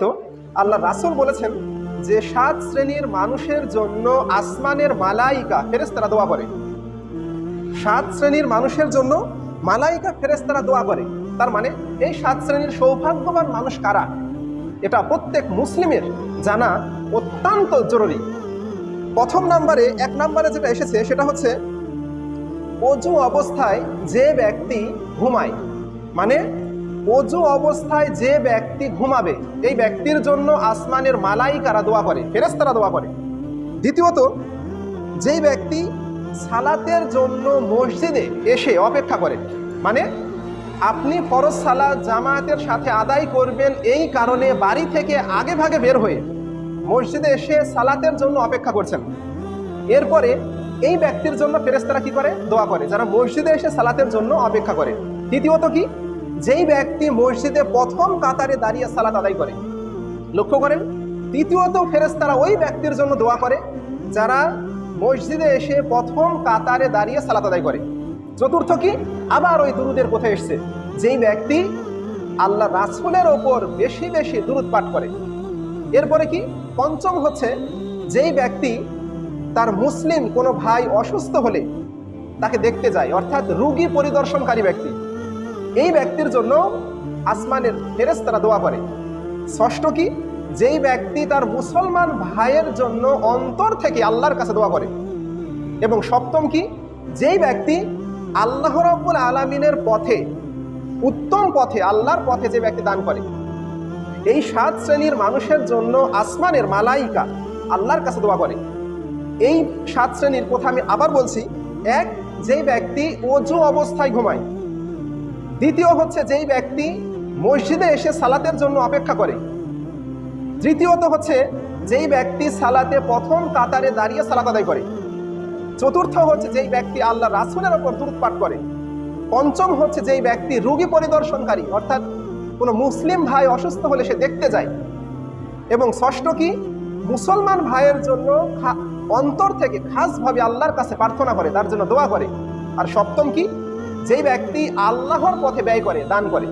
তো আল্লাহ রাসূল বলেছেন যে সাত শ্রেণির মানুষের জন্য আসমানের মালাইকা ফেরেশতারা দোয়া করে। সাত শ্রেণির মানুষের জন্য মালাইকা ফেরেশতারা দোয়া করে। তার মানে এই সাত শ্রেণির সৌভাগ্যবান মানুষ কারা? এটা প্রত্যেক মুসলিমের জানা অত্যন্ত জরুরি। প্রথম নাম্বারে, এক নাম্বারে যেটা এসেছে সেটা হচ্ছে অজু অবস্থায় যে ব্যক্তি ঘুমায় মানে অজু অবস্থায় যে ব্যক্তি ঘুমাবে, এই ব্যক্তির জন্য আসমানের মালাইকারা দোয়া করে ফেরেস্তারা দোয়া করে। দ্বিতীয়ত, যেই ব্যক্তি সালাতের জন্য মসজিদে এসে অপেক্ষা করে মানে আপনি ফরজ সালাত জামায়াতের সাথে আদায় করবেন এই কারণে বাড়ি থেকে আগে ভাগে বের হয়ে মসজিদে এসে সালাতের জন্য অপেক্ষা করছেন। এরপরে এই ব্যক্তির জন্য ফেরেস্তারা কি করে? দোয়া করে, যারা মসজিদে এসে সালাতের জন্য অপেক্ষা করে। তৃতীয়ত কি? যেই ব্যক্তি মসজিদে প্রথম কাতারে দাঁড়িয়ে সালাত আদায় করে, লক্ষ্য করেন, তৃতীয়ত ফেরেস্তারা ওই ব্যক্তির জন্য দোয়া করে যারা মসজিদে এসে প্রথম কাতারে দাঁড়িয়ে সালাত আদায় করে। চতুর্থ কি? আবার ওই দুরুদের কোথায় এসছে। যেই ব্যক্তি আল্লাহ রাসুলের ওপর বেশি বেশি দুরুদ পাঠ করে। এরপরে কি? পঞ্চম হচ্ছে, যেই ব্যক্তি তার মুসলিম কোনো ভাই অসুস্থ হলে তাকে দেখতে যায়, অর্থাৎ রুগী পরিদর্শনকারী ব্যক্তি। এই ব্যক্তির জন্য আসমানের ফেরেশতারা দোয়া করে। ষষ্ঠ কি? যেই ব্যক্তি তার মুসলমান ভাইয়ের জন্য অন্তর থেকে আল্লাহর কাছে দোয়া করে। এবং সপ্তম কি? যেই ব্যক্তি আল্লাহ রব্বুল আলমিনের পথে, উত্তম পথে, আল্লাহর পথে যে ব্যক্তি দান করে, এই সাত শ্রেণির মানুষের জন্য আসমানের মালাইকা আল্লাহর কাছে দোয়া করে। এই সাত শ্রেণির কথা আমি আবার বলছি, এক, যেই ব্যক্তি অজু অবস্থায় ঘুমায় দ্বিতীয় হচ্ছে যেই ব্যক্তি মসজিদে এসে সালাতের জন্য অপেক্ষা করে। তৃতীয়ত হচ্ছে যেই ব্যক্তি সালাতে প্রথম কাতারে দাঁড়িয়ে সালাত আদায় করে। চতুর্থ হচ্ছে যেই ব্যক্তি আল্লাহ রাসুলের ওপর দূরত পাঠ করে। পঞ্চম হচ্ছে যেই ব্যক্তি রুগী পরিদর্শনকারী, অর্থাৎ কোনো মুসলিম ভাই অসুস্থ হলে সে দেখতে যায়। এবং ষষ্ঠ কি? মুসলমান ভাইয়ের জন্য অন্তর থেকে খাসভাবে আল্লাহর কাছে প্রার্থনা করে, তার জন্য দোয়া করে। আর সপ্তম কি? যেই ব্যক্তি আল্লাহর পথে ব্যয় করে দান করে।